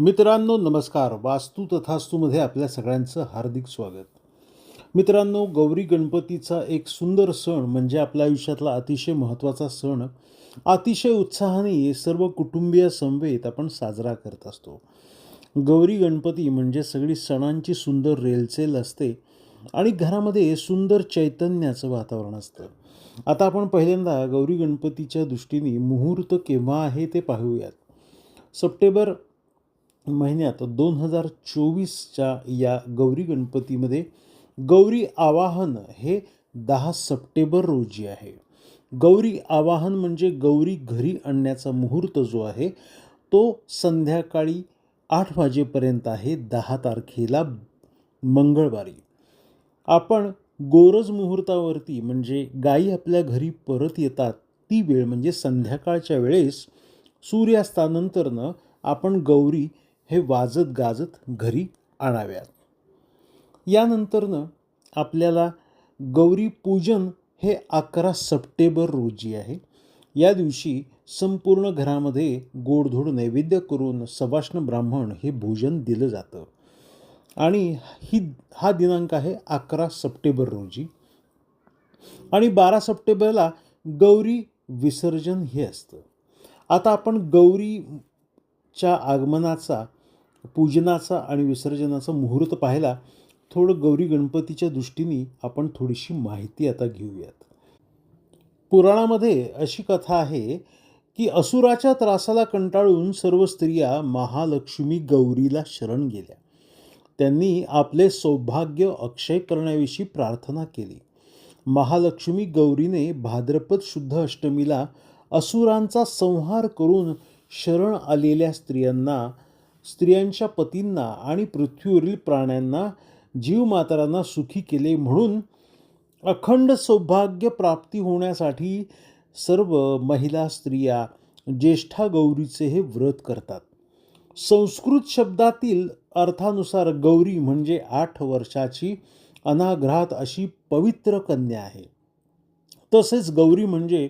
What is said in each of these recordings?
मित्रांनो नमस्कार. वास्तू तथास्तूमध्ये आपल्या सगळ्यांचं हार्दिक स्वागत. मित्रांनो गौरी गणपतीचा एक सुंदर सण म्हणजे आपल्या आयुष्यातला अतिशय महत्त्वाचा सण. अतिशय उत्साहाने सर्व कुटुंबीय समवेत आपण साजरा करत असतो. गौरी गणपती म्हणजे सगळी सणांची सुंदर रेलचेल असते आणि घरामध्ये सुंदर चैतन्याचं वातावरण असतं. आता आपण पहिल्यांदा गौरी गणपतीच्या दृष्टीने मुहूर्त केव्हा आहे ते पाहूयात. सप्टेंबर महिन्यात दोन हजार चोवीसच्या या गौरी गणपतीमध्ये गौरी आवाहन हे दहा सप्टेंबर रोजी आहे. गौरी आवाहन म्हणजे गौरी घरी आणण्याचा मुहूर्त जो आहे तो संध्याकाळी आठ वाजेपर्यंत आहे दहा तारखेला मंगळवारी. आपण गोरज मुहूर्तावरती म्हणजे गायी आपल्या घरी परत येतात ती वेळ म्हणजे संध्याकाळच्या वेळेस सूर्यास्तानंतरनं आपण गौरी हे वाजत गाजत घरी आणाव्यात. यानंतरनं आपल्याला गौरी पूजन हे अकरा सप्टेंबर रोजी आहे. या दिवशी संपूर्ण घरामध्ये गोडधोड नैवेद्य करून सवाष्ण ब्राह्मण हे भोजन दिलं जातं. आणि ही हा दिनांक आहे अकरा सप्टेंबर रोजी. आणि बारा सप्टेंबरला गौरी विसर्जन हे असतं. आता आपण गौरीच्या आगमनाचा पूजनाचा आणि विसर्जनाचा मुहूर्त पाहायला थोडं गौरी गणपतीच्या दृष्टीने आपण थोडीशी माहिती आता घेऊयात. पुराणामध्ये अशी कथा आहे की असुराच्या त्रासाला कंटाळून सर्व स्त्रिया महालक्ष्मी गौरीला शरण गेल्या. त्यांनी आपले सौभाग्य अक्षय करण्याविषयी प्रार्थना केली. महालक्ष्मी गौरीने भाद्रपद शुद्ध अष्टमीला असुरांचा संहार करून शरण आलेल्या स्त्रियांना स्त्रियांच्या पतींना आणि पृथ्वीवरील प्राण्यांना जीवमातारांना सुखी केले म्हणून अखंड सौभाग्य प्राप्ती होण्यासाठी सर्व महिला स्त्रिया ज्येष्ठा गौरीचे हे व्रत करतात. संस्कृत शब्दातील अर्थानुसार गौरी म्हणजे आठ वर्षाची अनाग्रहात अशी पवित्र कन्या आहे. तसेच गौरी म्हणजे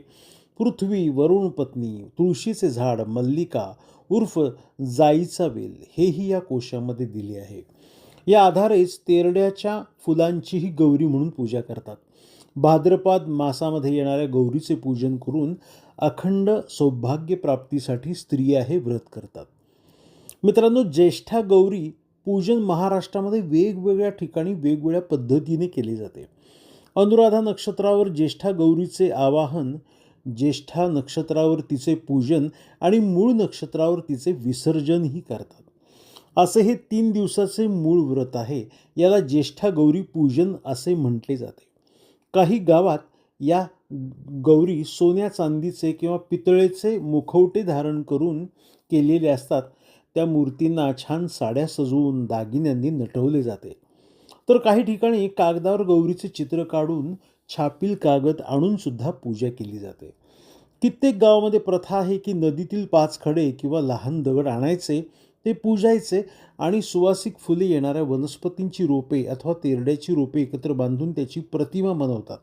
पृथ्वी वरुण पत्नी तुळशीचे झाड मल्लिका उर्फ जाईचा वेल हेही या कोशामध्ये दिले आहे. या आधारेच तेरड्याच्या फुलांचीही गौरी म्हणून पूजा करतात. भाद्रपाद मासामध्ये येणाऱ्या गौरीचे पूजन करून अखंड सौभाग्य प्राप्तीसाठी स्त्रिया हे व्रत करतात. मित्रांनो ज्येष्ठा गौरी पूजन महाराष्ट्रामध्ये वेगवेगळ्या ठिकाणी वेगवेगळ्या पद्धतीने केले जाते. अनुराधा नक्षत्रावर ज्येष्ठा गौरीचे आवाहन ज्येष्ठा नक्षत्रावर तिचे पूजन आणि मूळ नक्षत्रावर तिचे विसर्जनही करतात. असे हे तीन दिवसाचे मूळ व्रत आहे. याला ज्येष्ठा गौरी पूजन असे म्हटले जाते. काही गावात या गौरी सोन्या चांदीचे किंवा पितळेचे मुखवटे धारण करून केलेले असतात. त्या मूर्तींना छान साड्या सजवून दागिन्यांनी नटवले जाते. तर काही ठिकाणी कागदावर गौरीचे चित्र काढून छापील कागद आणून सुद्धा पूजा केली जाते. कित्येक गावामध्ये प्रथा आहे की नदीतील पाच खडे किंवा लहान दगड आणायचे ते पूजायचे आणि सुवासिक फुले येणाऱ्या वनस्पतींची रोपे अथवा तेरड्याची रोपे एकत्र बांधून त्याची प्रतिमा बनवतात.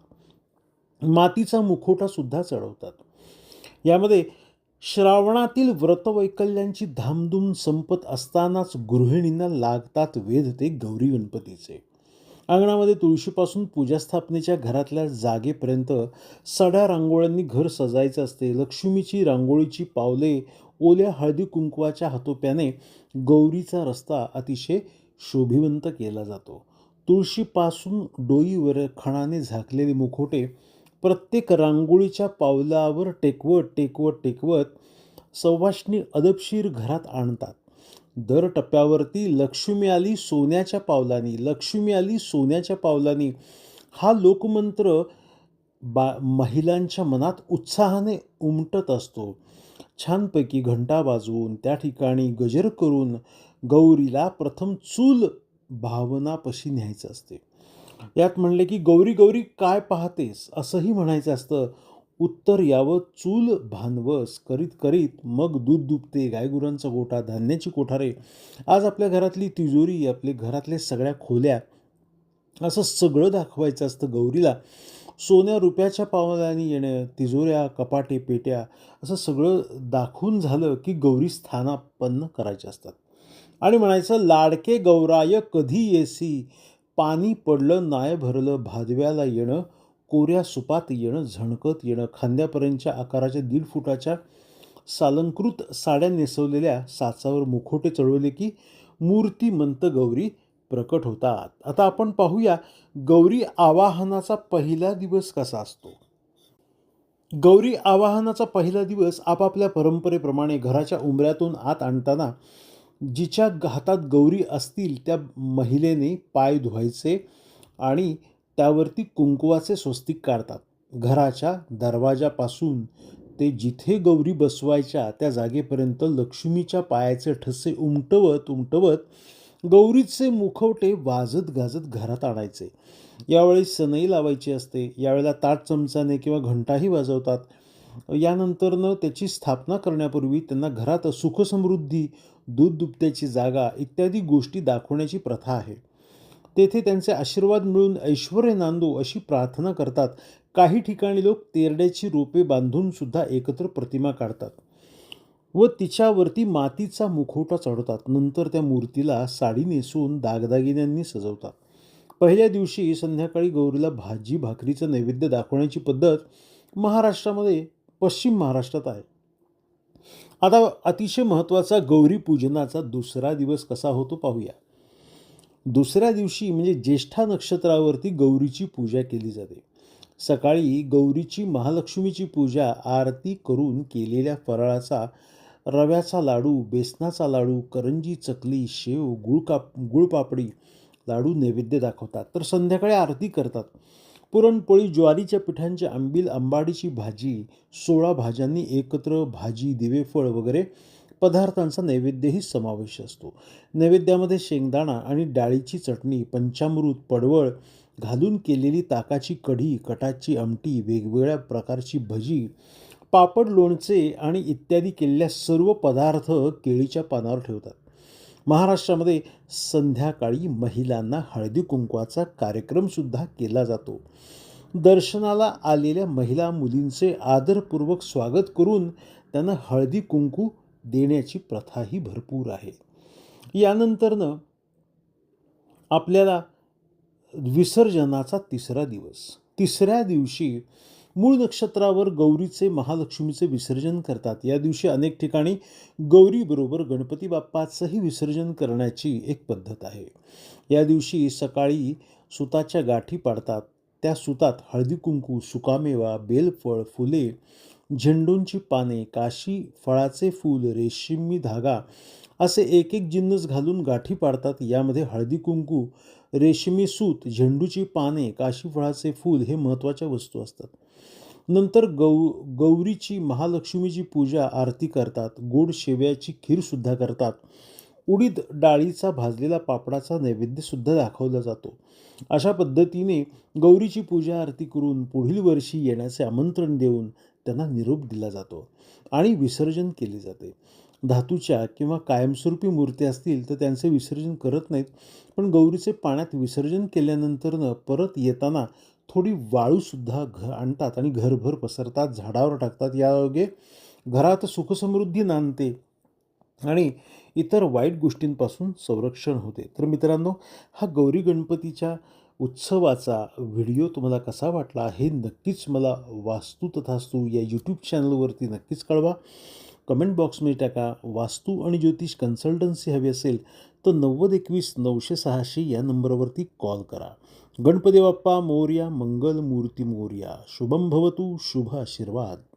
मातीचा मुखोटा सुद्धा चढवतात. यामध्ये श्रावणातील व्रतवैकल्यांची धामधूम संपत असतानाच गृहिणींना लागतात वेध ते गौरी गणपतीचे. अंगणामध्ये तुळशीपासून पूजास्थापनेच्या घरातल्या जागेपर्यंत सड्या रांगोळ्यांनी घर सजायचं असते. लक्ष्मीची रांगोळीची पावले ओल्या हळदी कुंकवाच्या हातोप्याने गौरीचा रस्ता अतिशय शोभिवंत केला जातो. तुळशीपासून डोईवर खणाने झाकलेले मुखोटे प्रत्येक रांगोळीच्या पावलावर टेकवत टेकवत टेकवत सवाष्णी अदबशीर घरात आणतात. दर टप्प्यावरती लक्ष्मी आली सोन्याच्या पावलानी लक्ष्मी आली सोन्याच्या पावलानी. हा लोकमंत्र बा महिलांच्या मनात उत्साहाने उमटत असतो. छानपैकी घंटा वाजवून त्या ठिकाणी गजर करून गौरीला प्रथम चूल भावनापशी न्यायचं असते. यात म्हणले की गौरी गौरी काय पाहतेस? असंही म्हणायचं असतं. उत्तर यावं चूल भानवस करीत करीत मग दूध दुभते गायगुरांचा गोठा धान्याची कोठारे. आज आपल्या घरातली तिजोरी आपले घरातल्या सगळ्या खोल्या असं सगळं दाखवायचं असतं गौरीला. सोन्या रुपयाच्या पावलाने येणं तिजोऱ्या कपाटे पेट्या असं सगळं दाखवून झालं की गौरी स्थानापन्न करायचे असतात. आणि म्हणायचं लाडके गौराय कधी येसी? पाणी पडलं नाय भरलं भादव्याला येणं कोऱ्या सुपात येणं झणकत येणं खांद्यापर्यंतच्या आकाराच्या दीड फुटाच्या सालंकृत साड्या नेसवलेल्या साचावर मुखोटे चढवले की मूर्तिमंत गौरी प्रकट होतात. आता आपण पाहूया गौरी आवाहनाचा पहिला दिवस कसा असतो. गौरी आवाहनाचा पहिला दिवस आपापल्या परंपरेप्रमाणे घराच्या उंबऱ्यातून आत आणताना जिच्या हातात गौरी असतील त्या महिलेने पाय धुवायचे आणि त्यावरती कुंकवाचे स्वस्तिक काढतात. घराच्या दरवाजापासून ते जिथे गौरी बसवायच्या त्या जागेपर्यंत लक्ष्मीच्या पायाचे ठसे उमटवत उमटवत गौरीचे मुखवटे वाजत गाजत घरात आणायचे. यावेळी सनई लावायची असते. यावेळेला ताट चमचाने किंवा घंटाही वाजवतात. यानंतरनं त्याची स्थापना करण्यापूर्वी त्यांना घरात सुखसमृद्धी दूध दुभत्याची जागा इत्यादी गोष्टी दाखवण्याची प्रथा आहे. तेथे त्यांचे आशीर्वाद मिळून ऐश्वर नांदो अशी प्रार्थना करतात. काही ठिकाणी लोक तेरड्याची रोपे बांधून सुद्धा एकत्र प्रतिमा काढतात व तिच्यावरती मातीचा मुखवटा चढवतात. नंतर त्या मूर्तीला साडी नेसून दागदागिन्यांनी सजवतात. पहिल्या दिवशी संध्याकाळी गौरीला भाजी भाकरीचं नैवेद्य दाखवण्याची पद्धत महाराष्ट्रामध्ये पश्चिम महाराष्ट्रात आहे. आता अतिशय महत्त्वाचा गौरी पूजनाचा दुसरा दिवस कसा होतो पाहूया. दुसऱ्या दिवशी म्हणजे ज्येष्ठा नक्षत्रावरती गौरीची पूजा केली जाते. सकाळी गौरीची महालक्ष्मीची पूजा आरती करून केलेल्या फराळाचा रव्याचा लाडू बेसनाचा लाडू करंजी चकली शेव गुळ काप गुळपापडी लाडू नैवेद्य दाखवतात. तर संध्याकाळी आरती करतात. पुरणपोळी ज्वारीच्या पिठांची आंबील आंबाडीची भाजी सोळा भाज्यांनी एकत्र भाजी दिवेफळ वगैरे पदार्थांचा नैवेद्यही समावेश असतो. नैवेद्यामध्ये शेंगदाणा आणि डाळीची चटणी पंचामृत पडवळ घालून केलेली ताकाची कढी कटाची आमटी वेगवेगळ्या प्रकारची भजी पापड लोणचे आणि इत्यादी केलेल्या सर्व पदार्थ केळीच्या पानावर ठेवतात. महाराष्ट्रामध्ये संध्याकाळी महिलांना हळदी कुंकवाचा कार्यक्रमसुद्धा केला जातो. दर्शनाला आलेल्या महिला मुलींचे आदरपूर्वक स्वागत करून त्यांना हळदी कुंकू देण्याची प्रथाही भरपूर आहे. यानंतरनं आपल्याला विसर्जनाचा तिसरा दिवस. तिसऱ्या दिवशी मूळ नक्षत्रावर गौरीचे महालक्ष्मीचे विसर्जन करतात. या दिवशी अनेक ठिकाणी गौरीबरोबर गणपती बाप्पाचंही विसर्जन करण्याची एक पद्धत आहे. या दिवशी सकाळी सुताच्या गाठी पाडतात. त्या सुतात हळदी कुंकू सुकामेवा बेलफळ फुले झेंडूंची पाने काशी फळाचे फूल रेशिमी धागा असे एक एक जिन्नस घालून गाठी पाडतात. यामध्ये हळदी कुंकू रेशमी सूत झेंडूची पाने काशी फळाचे फूल हे महत्त्वाच्या वस्तू असतात. नंतर गौ गौरीची महालक्ष्मीची पूजा आरती करतात. गोड शेव्याची खीरसुद्धा करतात. उडीद डाळीचा भाजलेला पापडाचा नैवेद्यसुद्धा दाखवला जातो. अशा पद्धतीने गौरीची पूजा आरती करून पुढील वर्षी येण्याचे आमंत्रण देऊन त्यांना निरोप दिला जातो आणि विसर्जन केले जाते. धातूच्या किंवा कायमस्वरूपी मूर्ती असतील तर त्यांचे विसर्जन करत नाहीत. पण गौरीचे पाण्यात विसर्जन केल्यानंतरनं परत येताना थोडी वाळूसुद्धा घ आणतात आणि घरभर पसरतात झाडावर टाकतात. यायोगे घरात सुखसमृद्धी नांदते आणि इतर वाईट गोष्टींपासून संरक्षण होते. तर मित्रांनो हा गौरी गणपतीच्या उत्सवाचा व्हिडिओ तुम्हाला कसा वाटला हे नक्कीच मला वास्तू तथास्तू या यूट्यूब चॅनलवरती नक्कीच कळवा. कमेंट बॉक्समध्ये टाका वास्तू आणि ज्योतिष कन्सल्टन्सी हवी असेल तर नव्वद एकवीस नऊशे सहाशे या नंबरवरती कॉल करा. गणपती बाप्पा मोर्या मंगल मूर्ती मोर्या. शुभम भवतु शुभ आशीर्वाद.